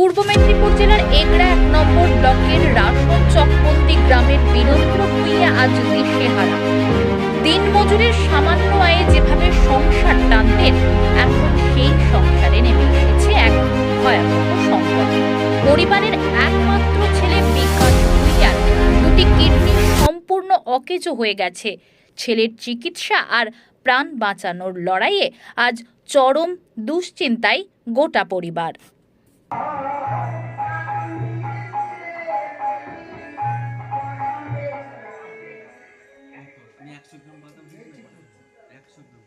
পূর্ব মেদিনীপুর জেলার এগড়া এক নম্বর ব্লকের রাসন চকবন্দি গ্রামের বীরেন্দ্র ভুইয়া আজ দিশেহারা দিন মজুরের সামান্য আয়ে যেভাবে সংসার টানতেন এখন সেই সংসারে নেমে এসেছে এক ভয়াবহ সংকট। পরিবারের একমাত্র ছেলে বিকাশ ভুইয়ার দুটি কিডনি সম্পূর্ণ অকেজো হয়ে গেছে। ছেলের চিকিৎসা আর প্রাণ বাঁচানোর লড়াইয়ে আজ চরম দুশ্চিন্তায় গোটা পরিবার। একশো গ্রাম বাদাম একশো গ্রাম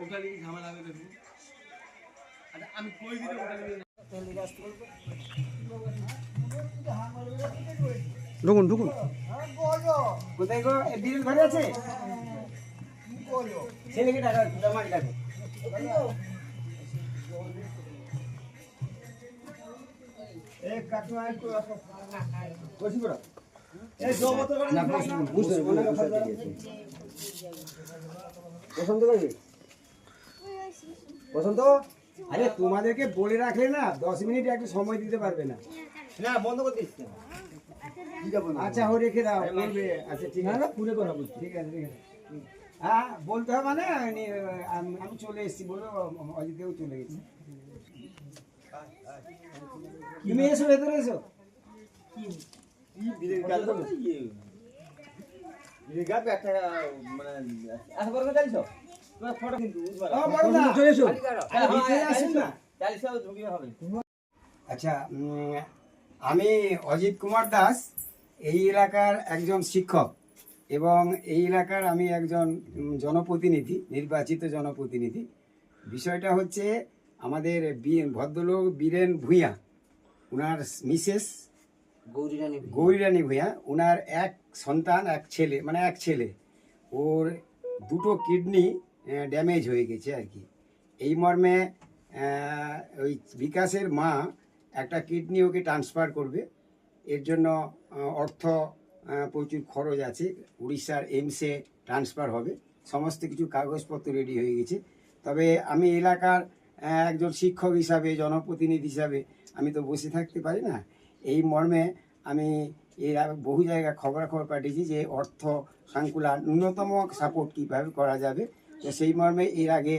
ওটা নিয়ে ঝামেলা হবে দেখব আচ্ছা আমি কই দিলে ওটা ঢুকুন ঢুকুন। কোথায় গো? এ দিদির ঘরে আছে? ছেলেকে ডাকা জামাই ডাকো। বসন্ত আরে তোমাদেরকে বলে রাখলে না দশ মিনিট একটু সময় দিতে পারবে না বন্ধ করতে আচ্ছা ও রেখে দাও। বলবে আচ্ছা ঠিক আছে। পুরো কথা বলছি ঠিক আছে ঠিক আছে হ্যাঁ বলতে হবে মানে আমি- চলে এসেছি বলো অজিতেও চলে গেছি। তুমি এসো ভেতরে এসো। আসুন না। আচ্ছা আমি অজিত কুমার দাস এই এলাকার একজন শিক্ষক এবং এই এলাকার আমি একজন জনপ্রতিনিধি নির্বাচিত জনপ্রতিনিধি। বিষয়টা হচ্ছে আমাদের বি- ভদ্রলোক বীরেন ভূঁইয়া ওনার মিসেস গৌরীরানী গৌরীরানী ভূঁইয়া ওনার এক সন্তান এক ছেলে মানে এক ছেলে। ওর দুটো কিডনি ড্যামেজ হয়ে গেছে আর কি। এই মর্মে ওই বিকাশের মা একটা কিডনি ওকে ট্রান্সফার করবে। এর জন্য অর্থ প্রচুর খরচ আছে। উড়িষ্যার এইমসে ট্রান্সফার হবে। সমস্ত কিছু কাগজপত্র রেডি হয়ে গেছে। তবে আমি এলাকার একজন শিক্ষক হিসাবে, জনপ্রতিনিধি হিসাবে আমি তো বসে থাকতে পারি না। এই মর্মে আমি এর বহু জায়গায় খবরাখবর পাঠিয়েছি যে অর্থ সাংকুলা ন্যূনতম সাপোর্ট কীভাবে করা যাবে। তো সেই মর্মে এর আগে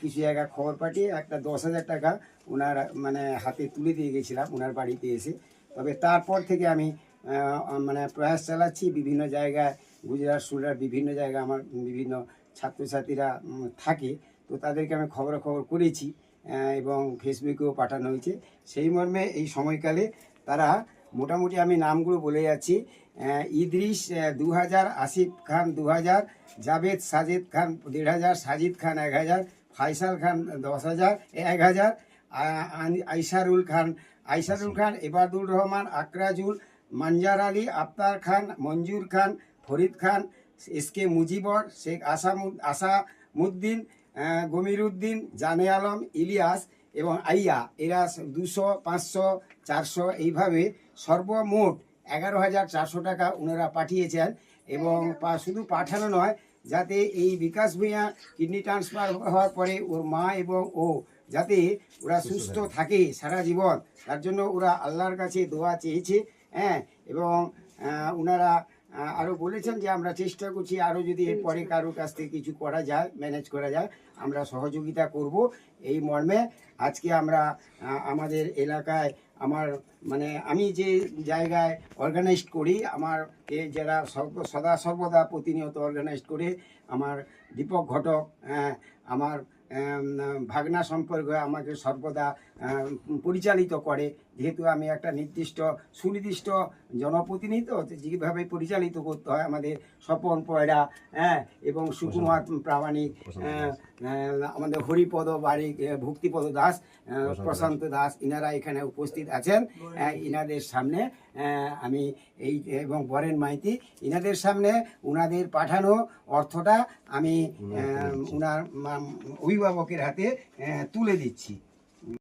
কিছু জায়গায় খবর পাঠিয়ে একটা দশ হাজার টাকা ওনার মানে হাতে তুলে দিয়ে গেছিলাম ওনার বাড়িতে এসে। তবে তারপর থেকে আমি মানে প্রয়াস চালাচ্ছি। বিভিন্ন জায়গায়, গুজরাট সুরাট বিভিন্ন জায়গায় আমার বিভিন্ন ছাত্রছাত্রীরা থাকে। তো তাদেরকে আমি খবরাখবর করেছি এবং ফেসবুকেও পাঠানো হয়েছে। সেই মর্মে এই সময়কালে তারা মোটামুটি আমি নামগুলো বলে যাচ্ছি ইদ্রিস দু হাজার আসিফ খান দু হাজার জাভেদ সাজেদ খান দেড় হাজার সাজিদ খান এক হাজার ফাইসাল খান দশ হাজার এক হাজার আইসারুল খান আইসারুল খান, এবাদুর রহমান, আকরাজুল, মানজার আলী, আফতার খান, মঞ্জুর খান, ফরিদ খান, এস কে মুজিবর, শেখ আসামুদ আসামুদ্দিন গমিরুদ্দিন জানে আলম ইলিয়াস এবং আইয়া। এরা দুশো পাঁচশো চারশো এইভাবে সর্বমোট এগারো হাজার চারশো টাকা ওনারা পাঠিয়েছেন এবং শুধু পাঠানো নয় যাতে এই বিকাশ ভূঁইয়া কিডনি ট্রান্সফার হওয়ার পরে ওর মা এবং ও যাতে ওরা সুস্থ থাকে। সারা জীবন। তার জন্য ওরা আল্লাহর কাছে দোয়া চেয়েছে হ্যাঁ এবং ওনারা আহ, আরও বলেছেন যে আমরা চেষ্টা করছি আরও যদি এরপরে কারও কাছ থেকে কিছু করা যায় ম্যানেজ করা যায় আমরা সহযোগিতা করব এই মর্মে। আজকে আমরা আমাদের এলাকায় আমার মানে আমি যে জায়গায় অর্গানাইজ করি আমার এ যারা সর্ব- সদা সর্বদা প্রতিনিয়ত অর্গানাইজ করে আমার দীপক ঘটক আহ, আমার আম, ভাগনা সম্পর্কে আমাকে সর্বদা পরিচালিত করে। যেহেতু আমি একটা নির্দিষ্ট সুনির্দিষ্ট জনপ্রতিনিধি তো যেভাবে পরিচালিত করতে হয় আমাদের স্বপন পয়রা হ্যাঁ এবং সুকুমার প্রামাণিক আহ, আহ, আমাদের হরিপদ বারিক ভক্তিপদ দাস প্রশান্ত দাস ইনারা এখানে উপস্থিত আছেন। ইনাদের সামনে আমি এই এবং বরেন মাইতি। ইনাদের সামনে উনাদের পাঠানো অর্থটা আমি ওনার উনার অভিভাবকের হাতে তুলে দিচ্ছি।